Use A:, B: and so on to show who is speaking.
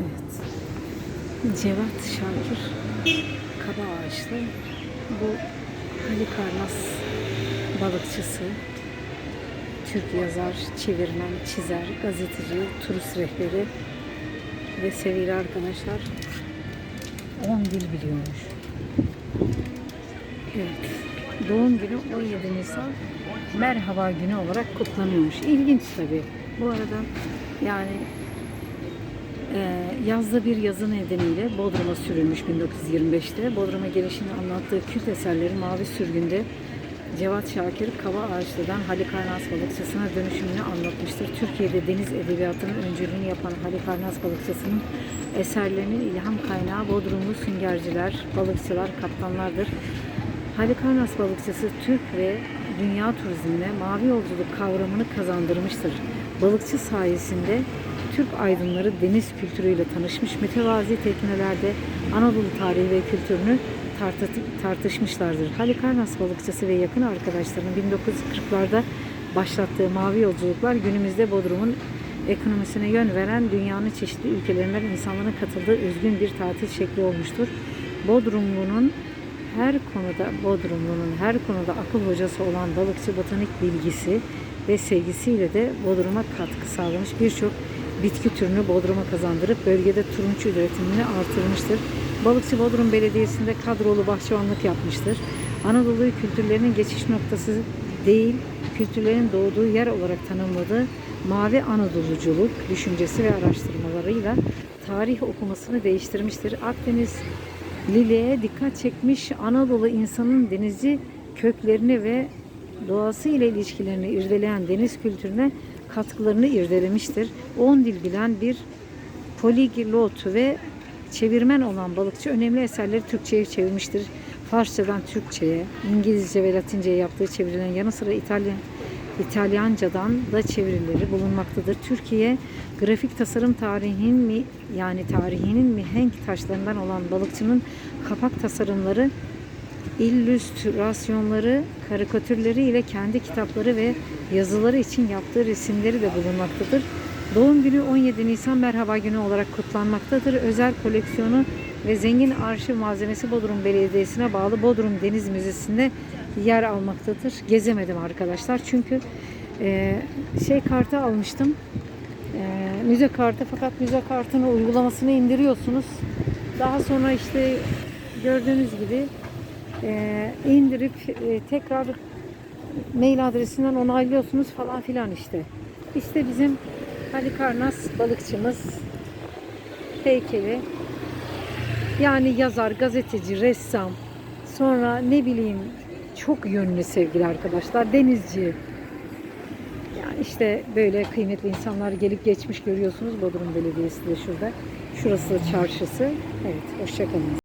A: Evet. Cevat Şakir Kaba Ağaçlı. Bu Halikarnas balıkçısı. Türk yazar, çevirmen, çizer, gazeteci, turist rehberi ve sevgili arkadaşlar 10 dil biliyormuş. Evet. Doğum günü 17 Nisan Merhaba Günü olarak kutlanıyormuş. İlginç tabii. Bu arada yani yazda bir yazı nedeniyle Bodrum'a sürülmüş 1925'te. Bodrum'a gelişini anlattığı kült eserleri Mavi Sürgün'de Cevat Şakir Kava Ağaçlı'dan Halikarnas balıkçısına dönüşümünü anlatmıştır. Türkiye'de deniz edebiyatının öncülüğünü yapan Halikarnas balıkçısının eserlerinin ilham kaynağı Bodrumlu süngerciler, balıkçılar, kaptanlardır. Halikarnas balıkçısı Türk ve dünya turizmine mavi yolculuk kavramını kazandırmıştır. Balıkçı sayesinde Türk aydınları deniz kültürüyle tanışmış, mütevazi teknelerde Anadolu tarihi ve kültürünü tartı- tartışmışlardır. Halikarnas balıkçısı ve yakın arkadaşlarının 1940'larda başlattığı mavi yolculuklar günümüzde Bodrum'un ekonomisine yön veren dünyanın çeşitli ülkelerinden insanların katıldığı özgün bir tatil şekli olmuştur. Bodrumlu'nun her konuda Bodrumlu'nun her konuda akıl hocası olan balıkçı botanik bilgisi ve sevgisiyle de Bodrum'a katkı sağlamış birçok bitki türünü Bodrum'a kazandırıp bölgede turunç üretimini artırmıştır. Balıkçı Bodrum Belediyesi'nde kadrolu bahçıvanlık yapmıştır. Anadolu kültürlerinin geçiş noktası değil, kültürlerin doğduğu yer olarak tanımladığı mavi Anadoluculuk düşüncesi ve araştırmalarıyla tarih okumasını değiştirmiştir. Akdeniz Lili'ye dikkat çekmiş Anadolu insanın denizi köklerini ve doğası ile ilişkilerini irdeleyen deniz kültürüne katkılarını irdelemiştir. 10 dil bilen bir poliglot ve çevirmen olan balıkçı önemli eserleri Türkçe'ye çevirmiştir. Farsçadan Türkçe'ye, İngilizce ve Latince'ye yaptığı çevirilerin yanı sıra İtalyan, İtalyancadan da çevirileri bulunmaktadır. Türkiye grafik tasarım tarihin mi yani tarihinin mihenk taşlarından olan balıkçının kapak tasarımları illüstrasyonları, karikatürleri ile kendi kitapları ve yazıları için yaptığı resimleri de bulunmaktadır. Doğum günü 17 Nisan Merhaba Günü olarak kutlanmaktadır. Özel koleksiyonu ve zengin arşiv malzemesi Bodrum Belediyesi'ne bağlı Bodrum Deniz Müzesi'nde yer almaktadır. Gezemedim arkadaşlar çünkü e, şey kartı almıştım. E, müze kartı fakat müze kartını uygulamasını indiriyorsunuz. Daha sonra işte gördüğünüz gibi e, indirip e, tekrar mail adresinden onaylıyorsunuz falan filan işte. İşte bizim Halikarnas balıkçımız heykeli. Yani yazar, gazeteci, ressam, sonra ne bileyim çok yönlü sevgili arkadaşlar, denizci. Yani işte böyle kıymetli insanlar gelip geçmiş görüyorsunuz. Bodrum Belediyesi de şurada. Şurası çarşısı. Evet, hoşçakalın.